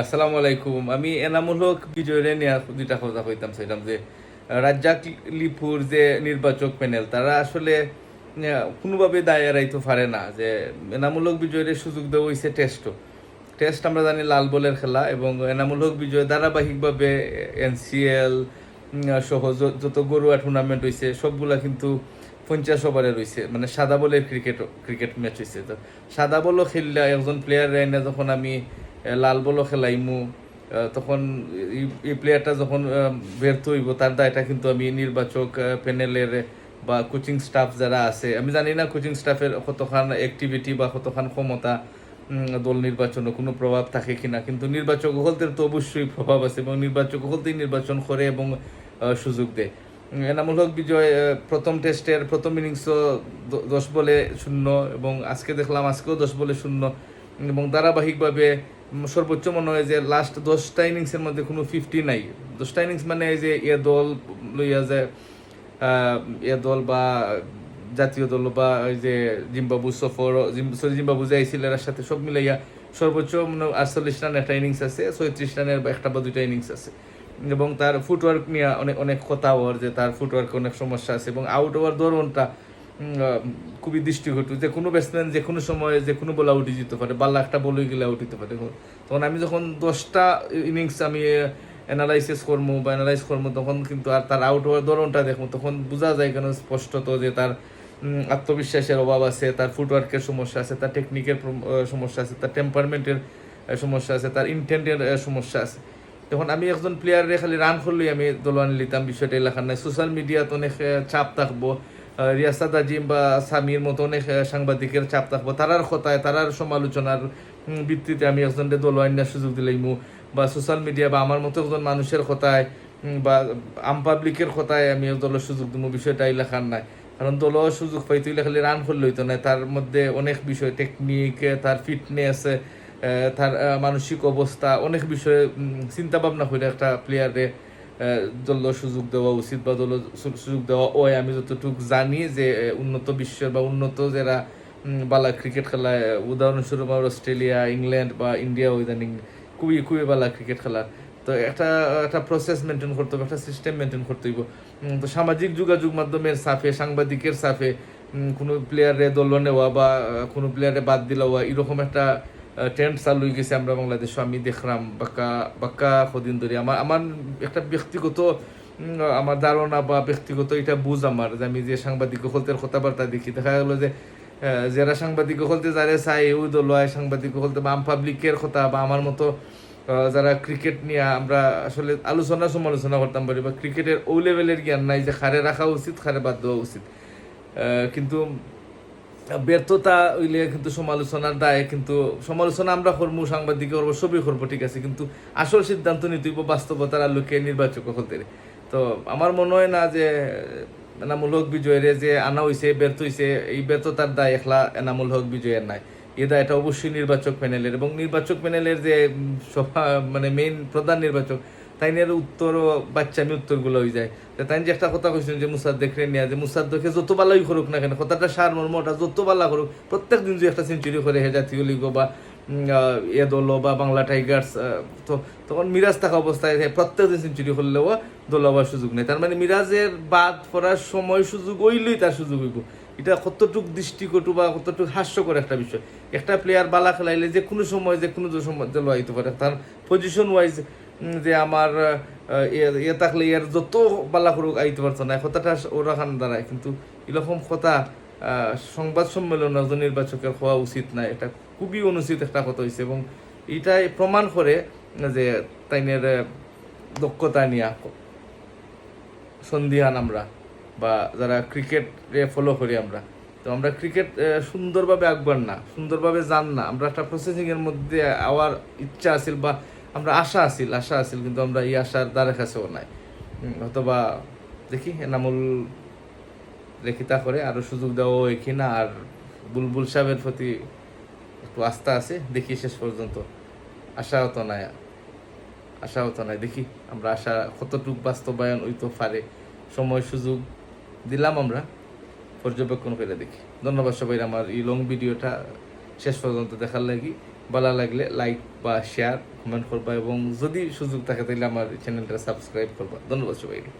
আসসালামু আলাইকুম। আমি এনামুল হক, বিজয়ের নিয়ে দুইটা কথা কইতাম চাইলাম যে, রাজ্জাক লিপুর যে নির্বাচক প্যানেল, তারা আসলে কোনোভাবে দায় এড়াইতে পারে না যে, এনামুল হক, বিজয়ের সুযোগ দেওয়া হয়েছে টেস্টও টেস্ট আমরা জানি লাল বলের খেলা এবং এনামুল হক, বিজয় ধারাবাহিকভাবে এনসিএল সহ যত গরুয়া টুর্নামেন্ট হয়েছে সবগুলা কিন্তু পঞ্চাশ ওভারে রয়েছে মানে সাদা বলের ক্রিকেট ক্রিকেট ম্যাচ হয়েছে তো সাদা বলও খেললে একজন প্লেয়ার এনে যখন আমি লাল বলও খেলাইমু তখন এই- প্লেয়ারটা যখন ব্যর্থ হইব, তার দায়টা কিন্তু আমি নির্বাচক প্যানেলের বা কোচিং স্টাফ যারা আছে, আমি জানি না কোচিং স্টাফের কতখান অ্যাক্টিভিটি বা কতখান ক্ষমতা দল নির্বাচনে কোনো প্রভাব থাকে কিনা, কিন্তু নির্বাচক হলদের তো অবশ্যই প্রভাব আছে এবং নির্বাচক হলতেই নির্বাচন করে এবং সুযোগ দেয়। এনামুল হক বিজয় প্রথম টেস্টের প্রথম ইনিংস দশ বলে শূন্য এবং আজকে দেখলাম আজকেও দশ বলে শূন্য এবং ধারাবাহিকভাবে সর্বোচ্চ মনে হয় যে লাস্ট দশটা ইনিংসের মধ্যে কোনো ফিফটি নাই। দশটা ইনিংস মানে এই যে এ দল লইয়া যে এ দল বা জাতীয় দল বা ওই যে জিম্বাবু সফর সরি জিম্বাবু যে আইসিল এর সাথে সব মিলাইয়া সর্বোচ্চ মানে আটচল্লিশ রান একটা ইনিংস আছে, ছয়ত্রিশ রানের একটা বা দুইটা ইনিংস আছে। এবং তার ফুটওয়ার্ক নিয়ে অনেক অনেক কথা ওর যে তার ফুটওয়ার্ক অনেক সমস্যা আছে এবং আউট ওভার ধরনটা খুবই দৃষ্টিকটু। যে কোনো ব্যাটসম্যান যে কোনো সময় যে কোনো বল আউট যেতে পারে বাল্লা একটা বল গেলে আউট হতে পারে। তখন আমি যখন দশটা ইনিংস আমি অ্যানালাইসিস করব বা অ্যানালাইজ করব তখন কিন্তু আর তার আউট হওয়ার ধরনটা দেখব তখন বোঝা যায় কেন স্পষ্টত যে তার আত্মবিশ্বাসের অভাব আছে, তার ফুটওয়ার্কের সমস্যা আছে, তার টেকনিকের সমস্যা আছে, তার টেম্পারমেন্টের সমস্যা আছে, তার ইন্টেন্টের সমস্যা আছে। তখন আমি একজন প্লেয়ারে খালি রান করলেই আমি দলওয়ান লিতাম বিষয়টা এলাকার নাই। সোশ্যাল মিডিয়াত অনেক চাপ থাকব। রিয়াসাদ আজিম বা সামির মতো অনেক সাংবাদিকের চাপ থাকব। তারার কথায়, তারার সমালোচনার ভিত্তিতে আমি একজনকে দল নেওয়ার সুযোগ দিলাইমু। বা সোশ্যাল মিডিয়া বা আমার মতো একজন মানুষের কথায় বা আম পাবলিকের কথায় আমি দলের সুযোগ দিব বিষয়টা এলাকার নাই। কারণ দল সুযোগ পাইতে হইলে খালি রান করলে হইতো না। তার মধ্যে অনেক বিষয় টেকনিক তার ফিটনেস তার মানসিক অবস্থা, অনেক বিষয়ে চিন্তা ভাবনা করে একটা প্লেয়ারে দল সুযোগ দেওয়া উচিত বা দল সুযোগ দেওয়া ওই আমি যতটুকু জানি যে উন্নত বিশ্বের বা উন্নত যারা বালা ক্রিকেট খেলা উদাহরণস্বরূপ আমার অস্ট্রেলিয়া, ইংল্যান্ড বা ইন্ডিয়া ইদানিং খুবই খুবই বালা ক্রিকেট খেলা। তো একটা একটা প্রসেস মেনটেন করতে হবে, একটা সিস্টেম মেনটেন করতে হইব। তো সামাজিক যোগাযোগ মাধ্যমের সাফে, সাংবাদিকের সাফে কোনো প্লেয়ারে দল নেওয়া বা, কোনো প্লেয়ারে বাদ দিলা হওয়া এরকম একটা ট্রেন্ড চালু হয়ে গেছে আমরা বাংলাদেশে আমি দেখলাম বাক্কা বাক্কা কদিন ধরে। আমার আমার একটা ব্যক্তিগত আমার ধারণা বা ব্যক্তিগত এটা বুঝ আমার যে আমি যে সাংবাদিক হলতের কথাবার্তা দেখি। দেখা গেলো যে যারা সাংবাদিক হলতে যারা চাই এও দল সাংবাদিক হলতে বা আম পাবলিকের কথা বা আমার মতো যারা ক্রিকেট নিয়ে আমরা আসলে আলোচনা সমালোচনা করতাম পারি বা ক্রিকেটের ও লেভেলের জ্ঞান নাই যে খারে রাখা উচিত, খারে বাদ দেওয়া উচিত। কিন্তু ব্যর্থতা হইলে কিন্তু সমালোচনার দায়, কিন্তু সমালোচনা আমরা করব সাংবাদিকে করব সবই করব, ঠিক আছে, কিন্তু আসল সিদ্ধান্ত নিতে হইব বাস্তবতার আলোকে, নির্বাচক হতে। তো আমার মনে হয় না যে, এনামুল হক বিজয়ের যে আনা হইছে, ব্যর্থ হইছে, এই ব্যর্থতার দায় একলা এনামুল হক বিজয়ের নাই। এ দায়টা অবশ্যই নির্বাচক প্যানেলের এবং নির্বাচক প্যানেলের যে সভা মানে মেইন প্রধান নির্বাচক তাইনের উত্তর বাচ্চা আমি উত্তরগুলো হয়ে যায়। তাই যে একটা কথা কইছেন যে মুসাদ্দেকরে নিয়ে, যে মুসাদ্দকে যত বালাই করুক না কেন, কথাটা সার মর্মটা যত বালা করুক, প্রত্যেক দিন যে একটা সেঞ্চুরি করে হে জাতীয় লিগ বা এ দল বা বাংলা টাইগার্স তো তখন মিরাজ থাকা অবস্থায় প্রত্যেক দিন সেঞ্চুরি করলেও দল হওয়ার সুযোগ নেই। তার মানে মিরাজের বাদ পড়ার সময় সুযোগ হইলেই তার সুযোগ হইব। এটা কতটুক দৃষ্টিকটু বা কতটুক হাস্যকর একটা বিষয়। একটা প্লেয়ার বালা খেলাইলে যে কোনো সময়, যে কোনো সময় দল আইতে পারে, তার পজিশন ওয়াইজ যে আমার এ থাকলে ইয়ার যত বালা করুক আইতে পারতো না। কথাটা ওরা খান দাঁড়ায়। কিন্তু এরকম কথা সংবাদ সম্মেলন নির্বাচকের হওয়া উচিত না। এটা খুবই অনুচিত একটা কথা হয়েছে এবং এটাই প্রমাণ করে যে তাইনের দক্ষতা নিয়ে সন্ধিহান আমরা বা যারা ক্রিকেট ফলো করি আমরা। তো আমরা ক্রিকেট সুন্দরভাবে আঁকবার না, সুন্দরভাবে জান না। আমরা একটা প্রসেসিংয়ের মধ্যে আওয়ার ইচ্ছা আছিল বা আমরা আশা আছিল আশা আছিল, কিন্তু আমরা এই আশার দ্বারা কাছেও নাই। অথবা দেখি, এনামুল লেখিতা করে আরও সুযোগ দেওয়া হয় কিনা, আর বুলবুল সাহেবের প্রতি একটু আস্থা আছে, দেখি শেষ পর্যন্ত। আশাও তো নাই, আশাও তো নাই। দেখি, আমরা আশা কতটুক বাস্তবায়ন হইতে পারে, সময় সুযোগ দিলাম আমরা, পর্যবেক্ষণ করে দেখি। ধন্যবাদ সবাই আমার এই লং ভিডিওটা শেষ পর্যন্ত দেখার লাগি। ভালো লাগলে লাইক বা শেয়ার কমেন্ট করবা এবং যদি সুযোগ থাকে তাহলে আমার চ্যানেলটা সাবস্ক্রাইব করবা। ধন্যবাদ সবাইকে।